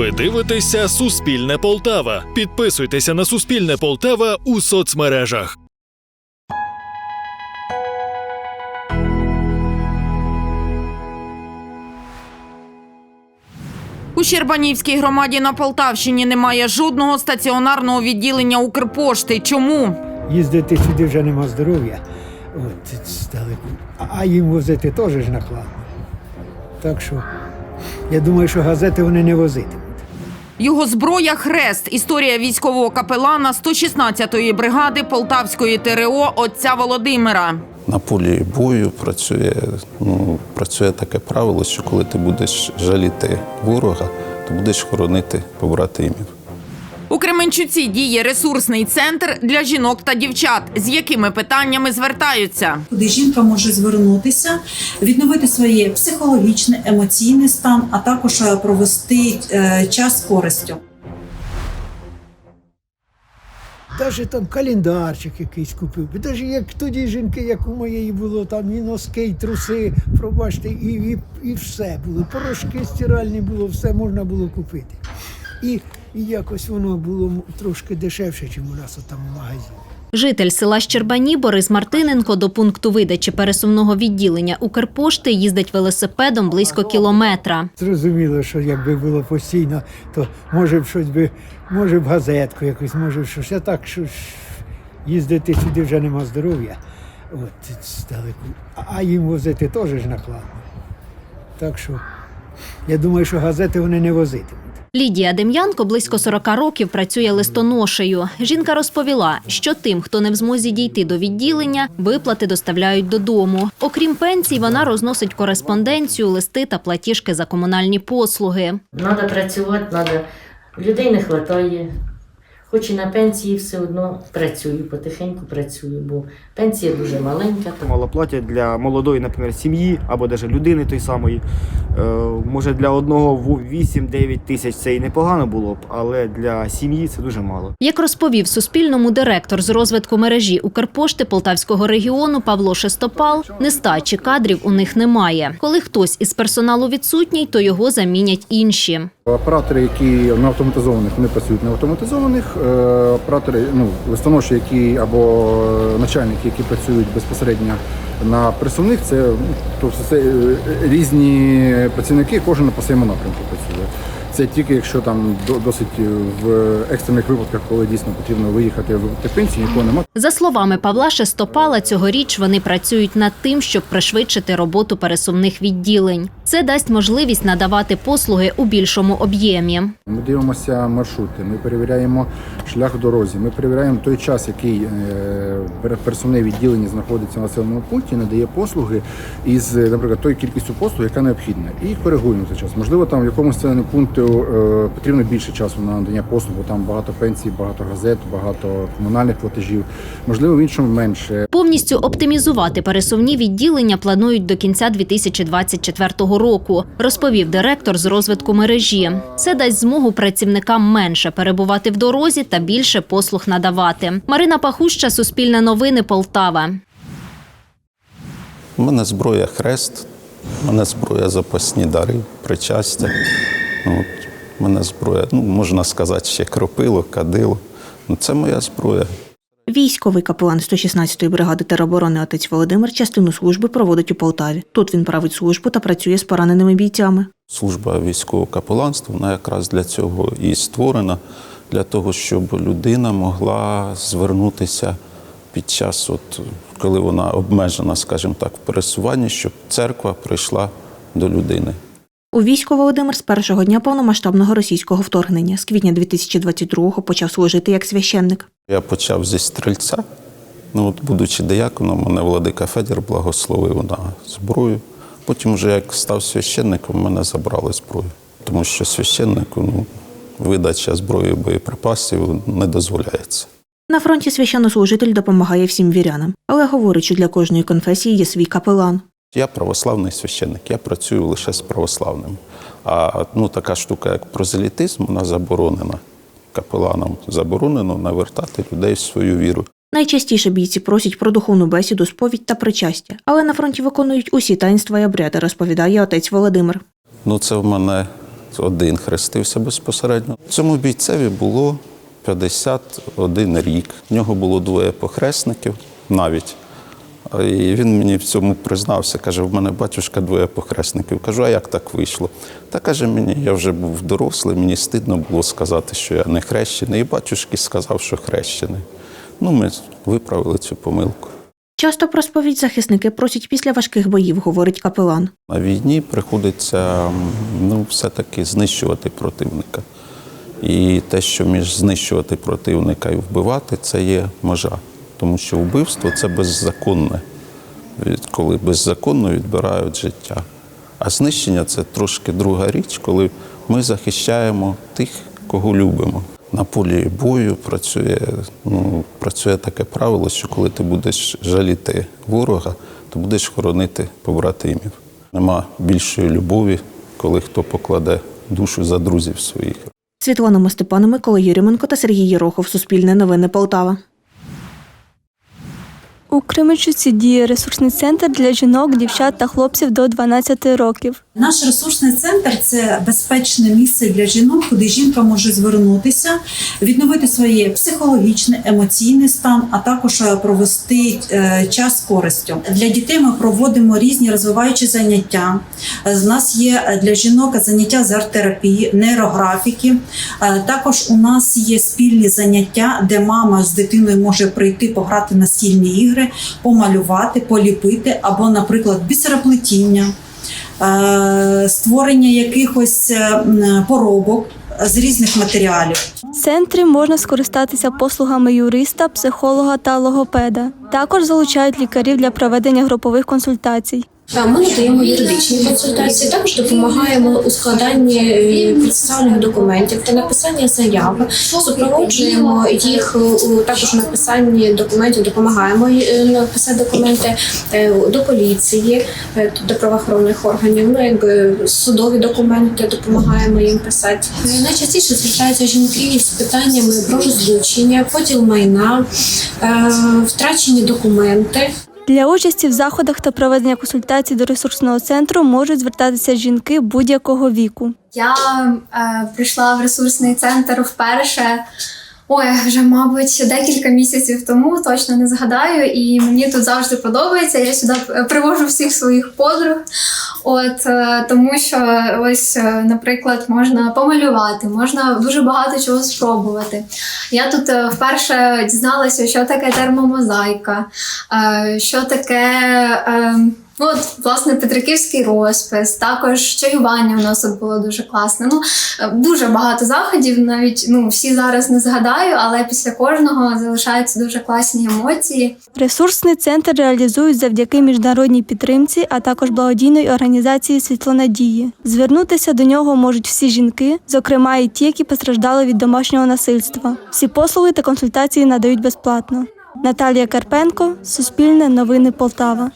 Ви дивитеся Суспільне Полтава. Підписуйтеся на Суспільне Полтава у соцмережах. У Щербанівській громаді на Полтавщині немає жодного стаціонарного відділення Укрпошти. Чому? Їздити сюди вже нема здоров'я. От, здалеку. А їм возити теж ж накладно. Так що я думаю, що газети вони не возитимуть. Його зброя хрест. Історія військового капелана 116-ї бригади Полтавської ТРО отця Володимира. На полі бою працює, ну, працює таке правило, що коли ти будеш жаліти ворога, то будеш хоронити побратимів. У Кременчуці діє ресурсний центр для жінок та дівчат, з якими питаннями звертаються. куди жінка може звернутися, відновити своє психологічне, емоційний стан, а також е, провести е, час з користю. Навіть там календарчик якийсь купив. Навіть як тоді жінки, як у моєї було, там і носки, і труси, пробачте, і, і, і все було. Порошки стиральні було, все можна було купити. І, і якось воно було трошки дешевше, ніж у нас там в магазині. Житель села Щербані Борис Мартиненко до пункту видачі пересувного відділення Укрпошти їздить велосипедом близько кілометра. Зрозуміло, що якби було постійно, то може б щось би, може б газетку якусь, може б щось. А так, що їздити сюди вже нема здоров'я. От, здалеку. А їм возити теж ж накладно. Так що я думаю, що газети вони не возитимуть. Лідія Дем'янко близько 40 років працює листоношею. Жінка розповіла, що тим, хто не в змозі дійти до відділення, виплати доставляють додому. Окрім пенсій, вона розносить кореспонденцію, листи та платіжки за комунальні послуги. Надо працювати, треба Людей не вистачає. Хоч і на пенсії все одно працюю, потихеньку працюю, бо пенсія дуже маленька. Мало платять для молодої, наприклад, сім'ї або навіть людини той самої. Е, може для одного в 8-9 тисяч це і непогано було б, але для сім'ї це дуже мало. Як розповів Суспільному директор з розвитку мережі Укрпошти Полтавського регіону Павло Шестопал, нестачі кадрів у них немає. Коли хтось із персоналу відсутній, то його замінять інші. Оператори, які на автоматизованих, вони працюють на автоматизованих. Е, Оператори, ну листоноші, які або начальники, які працюють безпосередньо на присувних, це ну, тобто це е, різні працівники, кожен по своєму напрямку працює. Це тільки якщо там до- досить в екстрених випадках, коли дійсно потрібно виїхати в пенсію, нікого немає. За словами Павла Шестопала, цьогоріч вони працюють над тим, щоб пришвидшити роботу пересувних відділень. Це дасть можливість надавати послуги у більшому об'ємі. Ми дивимося маршрути, ми перевіряємо шлях в дорозі, ми перевіряємо той час, який е, персональне відділення знаходиться в населеному пункті, надає послуги із, е, наприклад, тою кількістю послуг, яка необхідна, і коригуємо цей час. Можливо, там в якомусь населеному пункту е, потрібно більше часу на надання послуг, бо там багато пенсій, багато газет, багато комунальних платежів. Можливо, в іншому менше. Повністю оптимізувати пересувні відділення планують до кінця 2024 року, розповів директор з розвитку мережі. Це дасть змогу працівникам менше перебувати в дорозі та більше послуг надавати. Марина Пахуща, Суспільне новини, Полтава. У мене зброя хрест, у мене зброя запасні дари, причастя. Ну, От, мене зброя, ну, можна сказати, ще кропило, кадило. Ну, це моя зброя. Військовий капелан 116-ї бригади тероборони отець Володимир частину служби проводить у Полтаві. Тут він править службу та працює з пораненими бійцями. Служба військового капеланства, вона якраз для цього і створена, для того, щоб людина могла звернутися під час, от, коли вона обмежена, скажімо так, в пересуванні, щоб церква прийшла до людини. У війську Володимир з першого дня повномасштабного російського вторгнення з квітня 2022-го почав служити як священник. Я почав зі стрільця. Ну, от, будучи дияконом, мене владика Федір благословив на зброю. Потім, вже як став священником, мене забрали зброю. Тому що священнику ну, видача зброї боєприпасів не дозволяється. На фронті священнослужитель допомагає всім вірянам, але говорить, що для кожної конфесії є свій капелан. Я православний священник, я працюю лише з православним. А ну, така штука, як прозелітизм, вона заборонена. Капеланам заборонено навертати людей в свою віру. Найчастіше бійці просять про духовну бесіду, сповідь та причастя, але на фронті виконують усі таїнства і обряди, розповідає отець Володимир. Ну, це в мене один хрестився безпосередньо. Цьому бійцеві було 51 рік. В нього було двоє похресників навіть. І він мені в цьому признався. Каже, в мене батюшка двоє похресників. Кажу, а як так вийшло? Та каже мені, я вже був дорослий, мені стидно було сказати, що я не хрещений. І батюшки сказав, що хрещений. Ну, ми виправили цю помилку. Часто про сповідь захисники просять після важких боїв, говорить капелан. На війні приходиться ну, все-таки знищувати противника. І те, що між знищувати противника і вбивати, це є межа. Тому що вбивство це беззаконне, коли беззаконно відбирають життя. А знищення це трошки друга річ, коли ми захищаємо тих, кого любимо. На полі бою працює, ну, працює таке правило, що коли ти будеш жаліти ворога, то будеш хоронити побратимів. Нема більшої любові, коли хто покладе душу за друзів своїх. Світлана Мостепана, Микола Юріменко та Сергій Єрохов. Суспільне новини Полтава. У Кременчуці діє ресурсний центр для жінок, дівчат та хлопців до 12 років. Наш ресурсний центр це безпечне місце для жінок, куди жінка може звернутися, відновити своє психологічне, емоційний стан, а також е, провести е, час з користю. Для дітей ми проводимо різні розвиваючі заняття. Е, З нас є е, для жінок заняття з арт-терапії, нейрографіки. Е, Також у нас є спільні заняття, де мама з дитиною може прийти пограти на стільні ігри, помалювати, поліпити або, наприклад, бісероплетіння е, створення якихось е, поробок з різних матеріалів. В центрі можна скористатися послугами юриста, психолога та логопеда. Також залучають лікарів для проведення групових консультацій. Та Ми надаємо юридичні консультації, також допомагаємо у складанні е, процесуальних документів та написанні заяви. Супроводжуємо їх також написанні документів, допомагаємо е, написати документи е, до поліції, до правоохоронних органів. Ну якби судові документи допомагаємо їм писати. Е, Найчастіше звертаються жінки з питаннями про розлучення, поділ майна, втрачені документи. Для участі в заходах та проведення консультацій до ресурсного центру можуть звертатися жінки будь-якого віку. Я е, прийшла в ресурсний центр вперше. Ой, вже, мабуть, декілька місяців тому, точно не згадаю, і мені тут завжди подобається. Я сюди е, привожу всіх своїх подруг. От е, тому що ось, е, наприклад, можна помалювати, можна дуже багато чого спробувати. Я тут е, вперше дізналася, що таке термомозаїка, що таке. Ну, от, власне, Петриківський розпис, також чаювання у нас було дуже класне. Ну, е, дуже багато заходів, навіть ну, всі зараз не згадаю, але після кожного залишаються дуже класні емоції. Ресурсний центр реалізують завдяки міжнародній підтримці, а також благодійної організації Світлонадії. Звернутися до нього можуть всі жінки, зокрема і ті, які постраждали від домашнього насильства. Всі послуги та консультації надають безплатно. Наталія Карпенко, Суспільне новини Полтава.